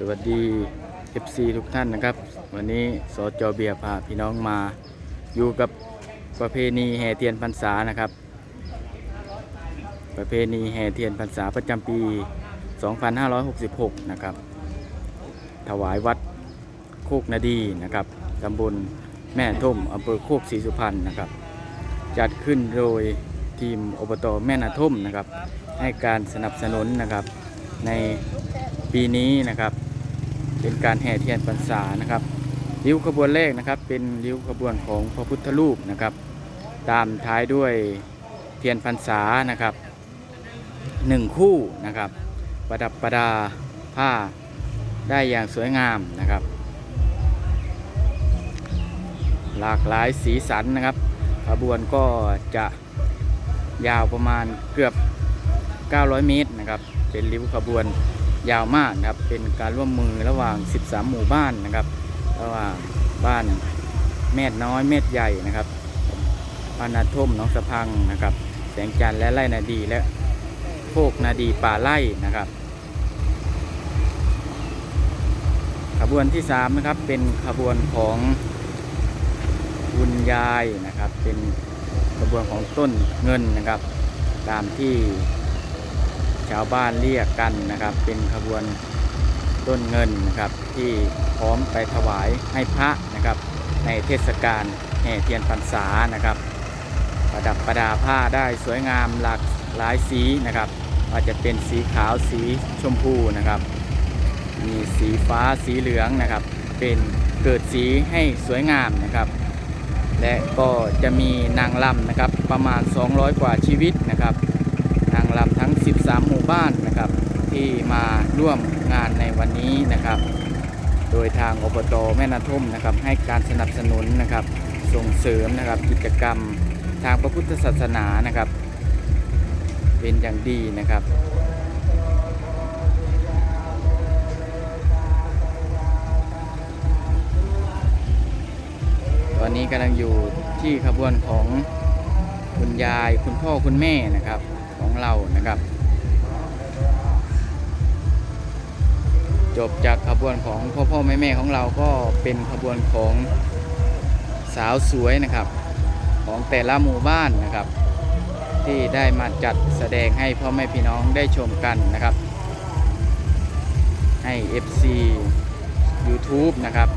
สวัสดี FC ทุกท่านนะครับ วันนี้สจเบียร์พาพี่น้องมาอยู่กับประเพณีแห่เทียนพรรษานะครับ ประเพณีแห่เทียนพรรษาประจำปี 2566 นะครับ ถวายวัดโคกนาดีนะครับตำบลแม่ทุ่มอำเภอโคกศรีสุพรรณนะครับ จัดขึ้นโดยทีมอบตแม่นาทุ่มนะครับ ให้การสนับสนุนนะครับในปีนี้นะครับ เป็นการแห่เทียนพรรษานะครับริ้วขบวนแรกนะครับเป็นริ้วขบวนของพระพุทธรูปนะครับ ตามท้ายด้วยเทียนพรรษานะครับหนึ่งคู่นะครับ ประดับประดาผ้าได้อย่างสวยงามนะครับ หลากหลายสีสันนะครับ ขบวนก็จะยาวประมาณเกือบ 900 เมตรนะครับ เป็นริ้วขบวน ยาวมากนะครับเป็นการร่วมมือระหว่าง 13 หมู่บ้านนะครับ ระหว่างบ้านแม่น้อยเม็ดใหญ่นะครับบ้านนาท่มน้องสะพังนะครับ แสงจันทร์และไร่นาดีและโคกนาดีป่าไร่นะครับขบวนที่3นะครับเป็นขบวนของคุณยายนะครับ เป็นขบวนของต้นเงินนะครับ ตามที่ ชาวบ้านเรียกกันนะครับ เป็นขบวนต้นเงินนะครับที่พร้อมไปถวายให้พระนะครับ ในเทศกาลแห่เทียนพรรษานะครับ ประดับประดาผ้าได้สวยงามหลากหลายสีนะครับว่าจจะเป็นสีขาวสีชมพูนะครับ มีสีฟ้าสีเหลืองนะครับ เป็นเกิดสีให้สวยงามนะครับ และก็จะมีนางลำนะครับประมาณ 200 กว่าชีวิตนะครับางลำทั้ง 13 หมู่บ้านนะครับ ที่มาร่วมงานในวันนี้นะครับ โดยทางอบตแม่นาทุ่มนะครับ ให้การสนับสนุนนะครับ ส่งเสริมนะครับกิจกรรมทางพระพุทธศาสนานะครับ เป็นอย่างดีนะครับตอนนี้กำลังอยู่ที่ขบวนของคุณยายคุณพ่อคุณแม่นะครับ ของเรานะครับ จบจากขบวนของพ่อพ่อแม่แม่ของเราก็เป็นขบวนของสาวสวยนะครับ ของแต่ละหมู่บ้านนะครับ ที่ได้มาจัดแสดงให้พ่อแม่พี่น้องได้ชมกันนะครับ ให้ FC YouTube นะครับ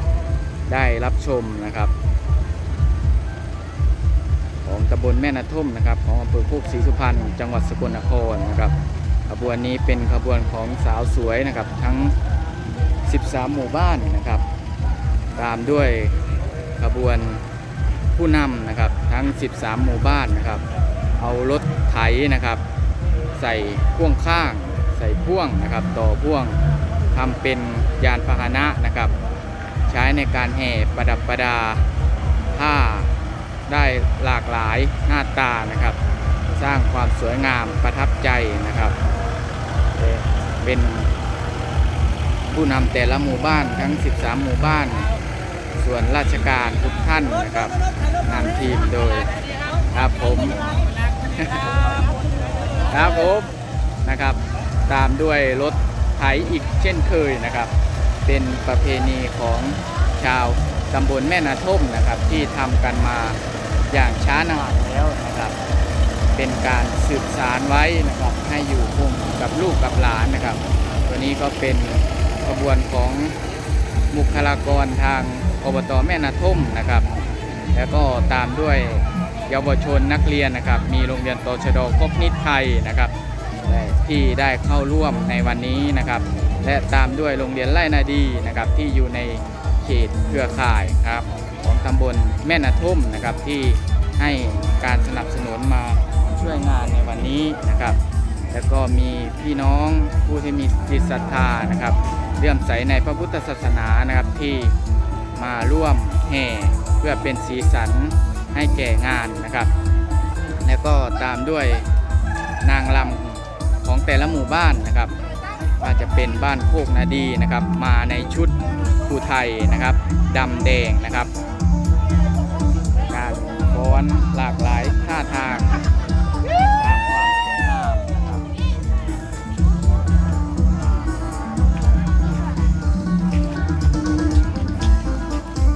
ได้รับชมนะครับ ตำบลแม่นาทุ่มนะครับของอำเภอโคกศรีสุพรรณจังหวัดสกลนครนะครับขบวนนี้เป็นขบวนของสาวสวยนะครับทั้ง 13 หมู่บ้านนะครับ ตามด้วยขบวนผู้นำนะครับทั้ง 13 หมู่บ้านนะครับ เอารถไถนะครับ ใส่พ่วงข้าง ใส่พ่วงนะครับ ต่อพ่วงทำเป็นยานพาหนะนะครับ ใช้ในการแห่ประดับประดาผ้า ได้หลากหลายหน้าตานะครับ สร้างความสวยงามประทับใจนะครับ เป็นผู้นำแต่ละหมู่บ้านทั้ง 13 หมู่บ้าน ส่วนราชการทุกท่านนะครับนำทีมโดยครับผม ครับผมนะครับ ตามด้วยรถไถอีกเช่นเคยนะครับ เป็นประเพณีของชาวตำบลแม่นาท่มนะครับที่ทำกันมา อย่างช้านานแล้วนะครับ เป็นการสืบสารไว้นะครับให้อยู่คงกับลูกกับหลานนะครับ ตัวนี้ก็เป็นขบวนของบุคลากรทางอบตแม่นาทุ่มนะครับ แล้วก็ตามด้วยเยาวชนนักเรียนนะครับ มีโรงเรียนโตชดคบนิตไทยนะครับที่ได้เข้าร่วมในวันนี้นะครับ และตามด้วยโรงเรียนไร่นาดีนะครับที่อยู่ในเขตเครือข่ายครับ ของตำบลแม่นาทุ่มนะครับที่ให้การสนับสนุนมาช่วยงานในวันนี้นะครับ แล้วก็มีพี่น้องผู้ที่มีจิตศรัทธานะครับเลื่อมใสในพระพุทธศาสนานะครับที่มาร่วมแห่เพื่อเป็นสีสันให้แก่งานนะครับ แล้วก็ตามด้วยนางลำของแต่ละหมู่บ้านนะครับ อาจจะเป็นบ้านโคกนาดีนะครับ มาในชุดภูไทยนะครับดำแดงนะครับ การฟ้อนหลากหลายท่าทาง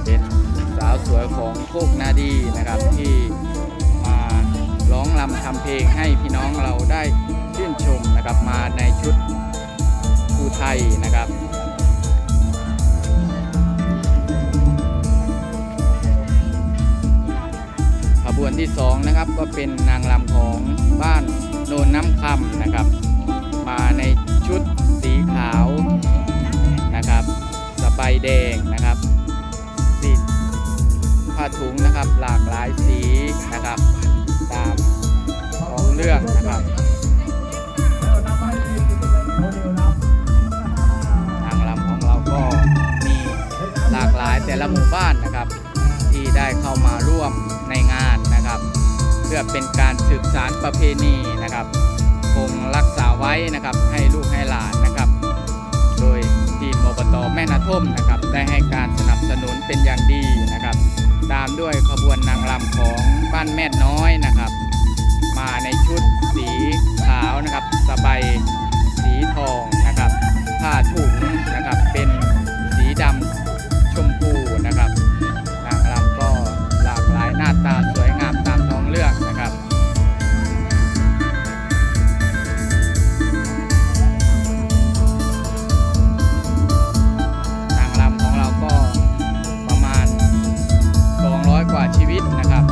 เป็นสาวสวยของโคกนาดีนะครับที่มาร้องรำทำเพลงให้พี่น้องเราได้ชื่นชมนะครับมาในชุด ไทยนะครับขบวนที่สองนะครับก็เป็นนางรำของบ้านโนนน้ำคำนะครับ มาในชุดสีขาวนะครับสบายแดงนะครับสีผ้าถุงนะครับหลากหลายสีนะครับ ตามของเรื่องนะครับ แต่ละหมู่บ้านนะครับ ที่ได้เข้ามาร่วมในงานนะครับ เพื่อเป็นการสืบสารประเพณีนะครับคงรักษาไว้นะครับให้ลูกให้หลานนะครับ โดยทีมอบตแม่นาท่มนะครับ ได้ให้การสนับสนุนเป็นอย่างดีนะครับ ตามด้วยขบวนนางรำของบ้านแม่น้อยนะครับ มาในชุดสีขาวนะครับสบายสีทอง นะครับ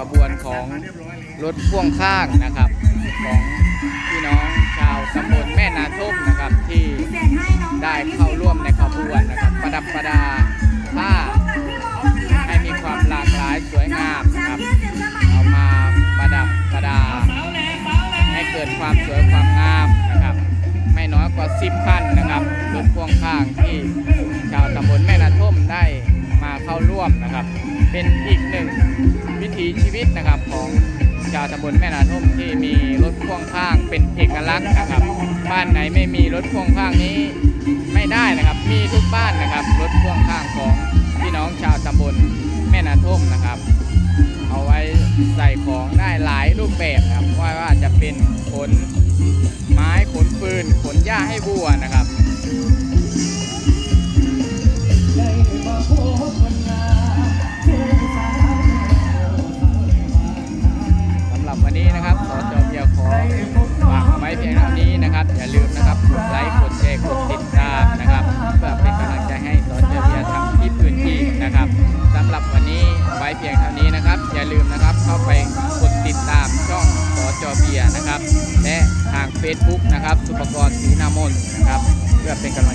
ขบวนของรถพ่วงข้างนะครับ ของพี่น้องชาวตำบลแม่นาทุ่มนะครับที่ได้เข้าร่วมในขบวนนะครับประดับประดาผ้าให้มีความหลากหลายสวยงามนะครับเอามาประดับประดา ให้เกิดความสวยความงามนะครับ ไม่น้อยกว่า 10คันนะครับรถพ่วงข้างที่ชาวตำบลแม่นาทุ่มได้ เข้าร่วมนะครับ เป็นอีกหนึ่งวิถีชีวิตนะครับของชาวตำบลแม่นาทุ่มที่มีรถพ่วงข้างเป็นเอกลักษณ์นะครับ บ้านไหนไม่มีรถพ่วงข้างนี้ไม่ได้นะครับ มีทุกบ้านนะครับ รถพ่วงข้างของพี่น้องชาวตำบลแม่นาทุ่มนะครับ เอาไว้ใส่ของได้หลายรูปแบบครับว่าว่าจะเป็นขนไม้ขนฟืนขนหญ้าให้วัวนะครับ เ